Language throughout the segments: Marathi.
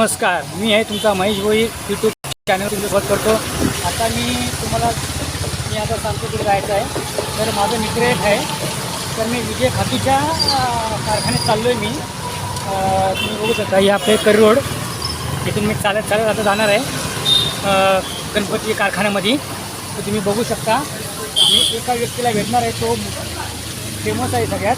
नमस्कार मी आहे तुमचा महेश भोई यूट्यूब चॅनल तुमचं स्वागत करतो. आता मी तुम्हाला मी आता सांगतो तिथे जायचं आहे. तर माझं मित्र एक आहे. तर मी विजय खातीच्या कारखान्यात चाललो आहे मी तुम्ही बघू शकता या आपले कर रोड. इथून मी चालत चालत आता जाणार आहे. गणपती कारखान्यामध्ये. तर तुम्ही बघू शकता मी एका व्यक्तीला भेटणार आहे. तो फेमस आहे सगळ्यात.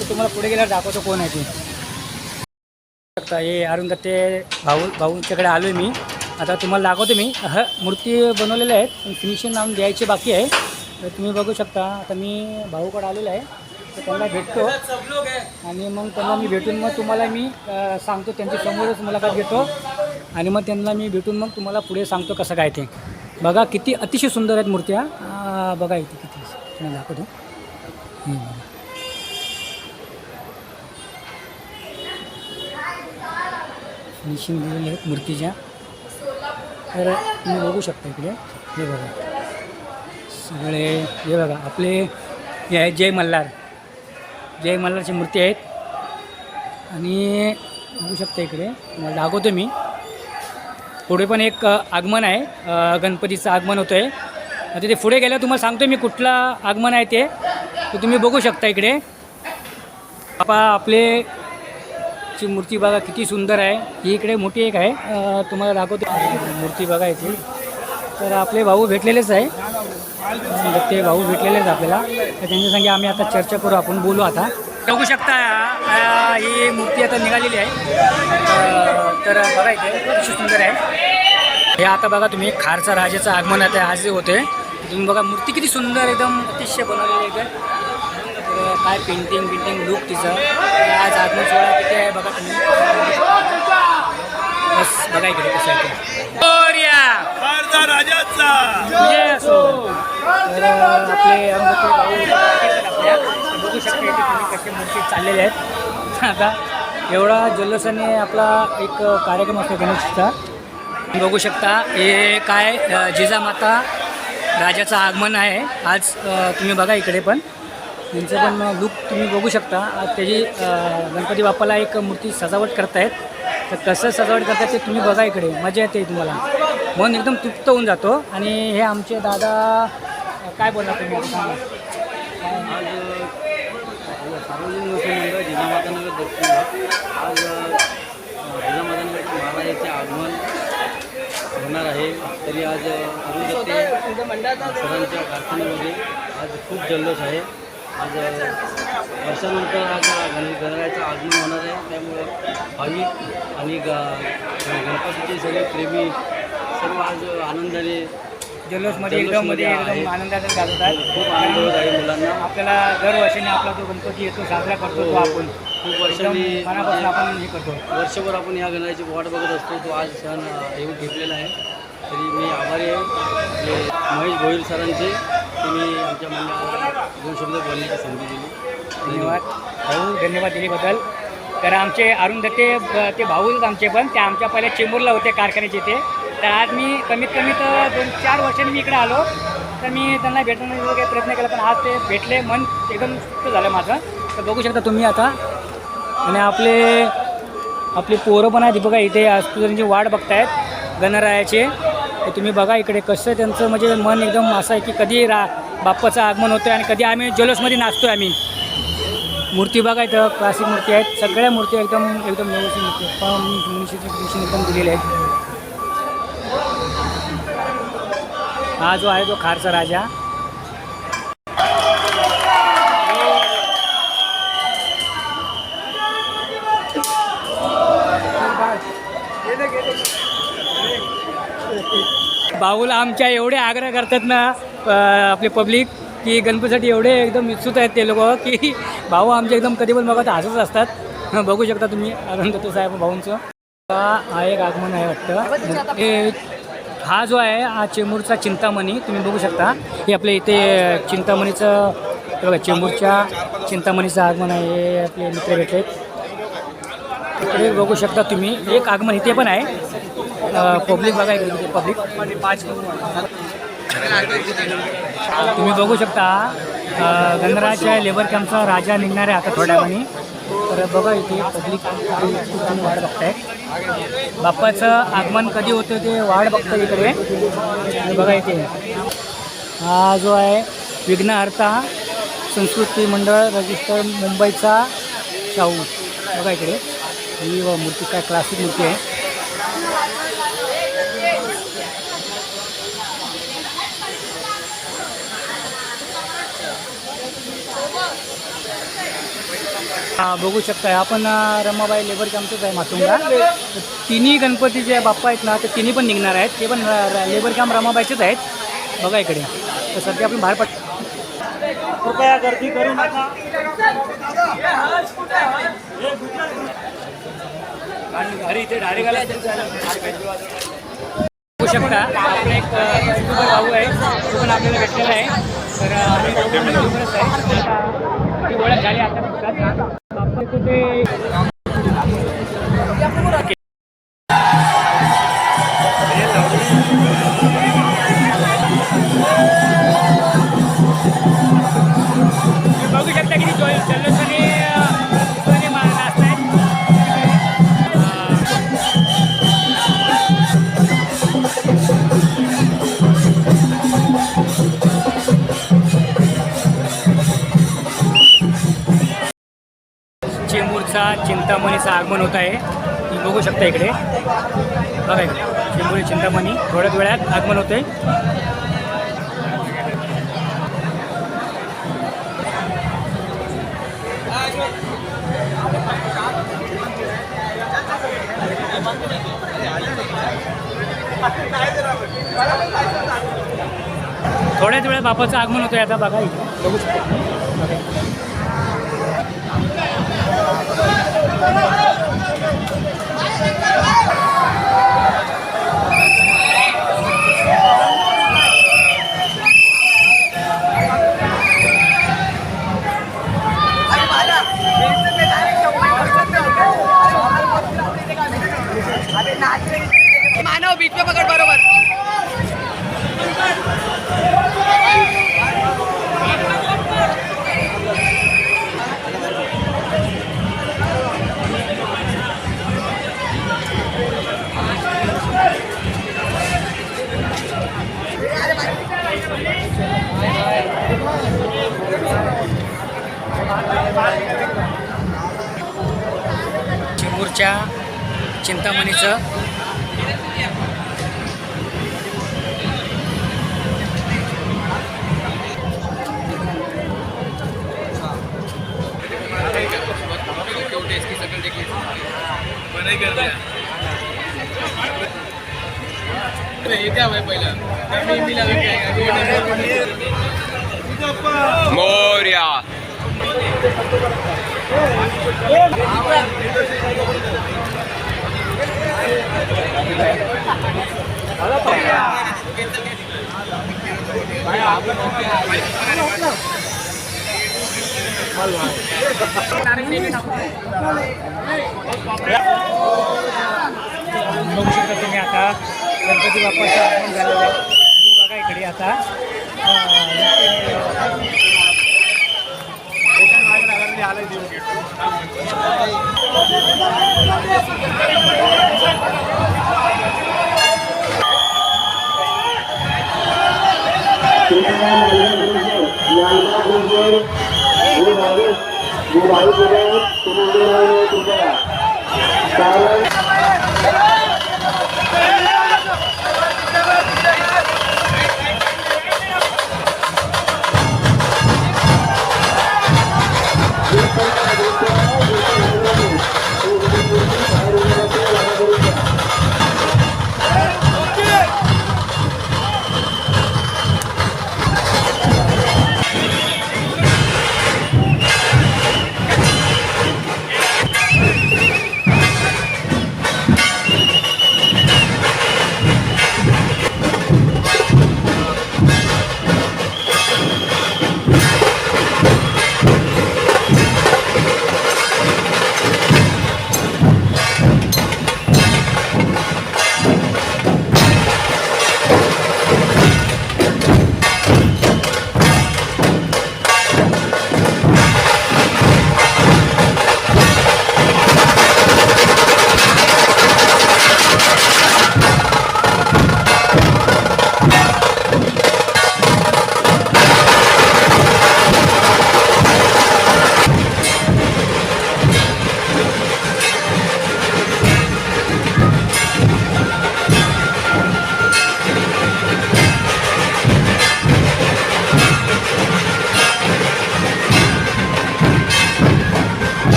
तर तुम्हाला पुढे गेल्यावर दाखवतो कोण आहे ते. शकता. हे अरुण भाऊ भाऊंच्याकडे आलो आहे मी. आता तुम्हाला दाखवतो मी. ह मूर्ती बनवलेल्या आहेत पण फिनिशिंग नाव द्यायचे बाकी आहे. तर तुम्ही बघू शकता. आता मी भाऊकडे आलेलो आहे. तर त्यांना भेटतो. आणि मग त्यांना मी भेटून मग तुम्हाला मी सांगतो. त्यांच्या समोरच मुलाखत घेतो. आणि मग त्यांना मी भेटून मग तुम्हाला पुढे सांगतो कसं काय ते. बघा किती अतिशय सुंदर आहेत मूर्त्या. बघा इथे किती. दाखवतो हे बघा. फिनिशिंग दिलेली आहेत मूर्तीच्या. तर तुम्ही बघू शकता इकडे. हे बघा. सगळे हे बघा आपले हे आहेत जय मल्हार. जय मल्हारची मूर्ती आहेत. आणि बघू शकता इकडे. मला दाखवतो मी. पुढे पण एक आगमन आहे. गणपतीचं आगमन होतं आहे आता ते पुढे गेल्यावर तुम्हाला सांगतो मी कुठला आगमन आहे ते. तुम्ही बघू शकता इकडे. आपा आपले ची मूर्ती बघा किती सुंदर आहे. ही इकडे मोठी एक आहे. तुम्हाला दाखवते. मूर्ती बघा इथे. तर आपले भाऊ भेटलेलेच आहे. ते भाऊ भेटलेलेच आपल्याला. तर त्यांच्या संगे आम्ही आता चर्चा करू. आपण बोलू आता. बघू शकता ही मूर्ती आता निघालेली आहे. तर बघा इथे कशी सुंदर आहे. हे आता बघा तुम्ही खारचा राजाचं आगमन आता आज होते तुम्ही बघा मूर्ती किती सुंदर एकदम अतिशय बनवलेली आहे. काय पेंटिंग बिंटिंग लुक तिचं. आज आगमन सोहळा किती आहे बघा तुम्ही. बस बघा इकडे कसं आहे. तर आपले बघू शकता इथे तुम्ही कसे मूर्ती चाललेले आहेत. आता एवढा जल्लोषाने आपला एक कार्यक्रम असतो गणेशचा. बघू शकता हे काय जिजामाता राजाचं आगमन आहे. आज तुम्ही बघा इकडे पण. यांचं पण लुक तुम्ही बघू शकता. त्याची गणपती बाप्पाला एक मूर्ती सजावट करतायत. तर कसं सजावट करतायत ते तुम्ही बघा इकडे. मजा येते तुम्हाला. मन एकदम तृप्त होऊन जातो. आणि हे आमचे दादा काय बोला तुम्ही? सार्वजनिक जिजामातानगर दक्षिण आज जिजामातानगर महाराजाचे आगमन होणार आहे. तरी आज अरुण सरांच्या कारखान्यामध्ये आज खूप जल्लोष आहे. आज वर्षानंतर आज गण गणरायाचं आगमन होणार आहे. त्यामुळं भाविक आणि ग गणपतीचे सगळे प्रेमी सर्व आज आनंदाने जल्लोषमध्ये एकदम मध्ये जल्लोषमध्ये एकदम आहे. आनंदाचा घालवतात. खूप आनंद होत आहे मुलांना. आपल्याला दरवर्षीने आपला जो गणपती येतो साजरा करतो तो आपण. खूप वर्षांनी मनापासून आपण हे करतो. वर्षभर आपण या गणरायाची वाट बघत असतो. तो आज सण येऊन ठेपलेला आहे. तरी मी आभारी आहे. महेश भोईर सरांचे तुम्ही आमच्या मंडळाला दोन शब्द बोलण्याची संधी दिली. धन्यवाद. भाऊ धन्यवाद दिल्याबद्दल तर आमचे अरुण दत्ते ब- ते भाऊच आमचे पण. ते आमच्या पहिल्या चेंबूरला होते कारखान्याचे ते तर आज मी कमीत कमी तर दोन चार वर्षांनी मी इकडे आलो. तर मी त्यांना भेटण्याचा काही प्रयत्न केला पण आज ते भेटले. मन एकदम सुस्त झालं माझं. तर बघू शकता तुम्ही आता. आणि आपले आपली पोरं पण आहेत. बघा इथे आज त्यांची वाट बघतायत. गणरायाचे. तर तुम्ही बघा इकडे कसं त्यांचं म्हणजे मन एकदम असं आहे की कधी रा बाप्पाचं आगमन होतं आणि कधी आम्ही जल्लोषमध्ये नाचतोय आम्ही. मूर्ती बघा इथं क्लासिक मूर्ती आहेत. सगळ्या मूर्ती एकदम एकदम व्यवस्थित मूर्ती आहेत. पण मनुष्याची दिवशी एकदम दिलेली आहे हा जो आहे तो खारचा राजा. भाऊला आमच्या एवढे आग्रह करतात ना आपले पब्लिक की गणपतीसाठी एवढे एकदम उत्सुक आहेत ते लोक की भाऊ आमचे एकदम कधी पण बघत हसत असतात. बघू शकता तुम्ही आनंद तो साहेब भाऊंचं. हा एक आगमन आहे वाटतं. हे हा जो आहे हा चेंबूरचा चिंतामणी तुम्ही बघू शकता. हे आपल्या इथे चिंतामणीचं बघा चेंबूरच्या चिंतामणीचं आगमन आहे हे आपले मित्र भेटले इकडे बघू शकता तुम्ही. एक आगमन इथे पण आहे. पब्लिक बघा इकडे पब्लिक तुम्ही बघू शकता गणराजच्या लेबर कॅम्पचा राजा निघणार आहे आता थोड्या वेळाने तर बघा इथे पब्लिक वाढ बघताय. बाप्पाचं आगमन कधी होतं ते वाढ बघताय इकडे. बघा इथे. हा जो आहे विघ्नहर्ता संस्कृती मंडळ रजिस्टर मुंबईचा शाहू. बघा इकडे. ही व मूर्ती काय क्लासिक मूर्ती आहे. बघू शकताय. आपण रमाबाई लेबर कॅम्पचंच आहे मातुंगा तिन्ही गणपती जे बाप्पा आहेत ना ते तिन्ही पण निघणार आहेत. ते पण लेबर कॅम्प रमाबाईचेच आहेत. बघा इकडे. तर सध्या आपण बाहेर पड कृपया गर्दी करू नका. घरी इथे डायरेक्ट बघू शकता. आपला एक युट्यूबर भाऊ आहे. तो पण आपल्याला भेटलेला आहे. तर आम्ही आहे. आता ती ओळख झाली आता. 对对对 चिंतामणीचं आगमन होत आहे. तुम्ही बघू शकता इकडे. बघा इकडे. चिंतामणी थोड्याच वेळात आगमन होते थोड्याच वेळात बापाचं आगमन होतंय आता बघा इकडे. बघू शकता Bravo! आमच्या चिंतामणीचं. मोर्या. बघू शकता तुम्ही आता. गणपती बाप्पाचं आगमन झालेलं आहे. बघा इकडे आता. आलं देऊन. घेतो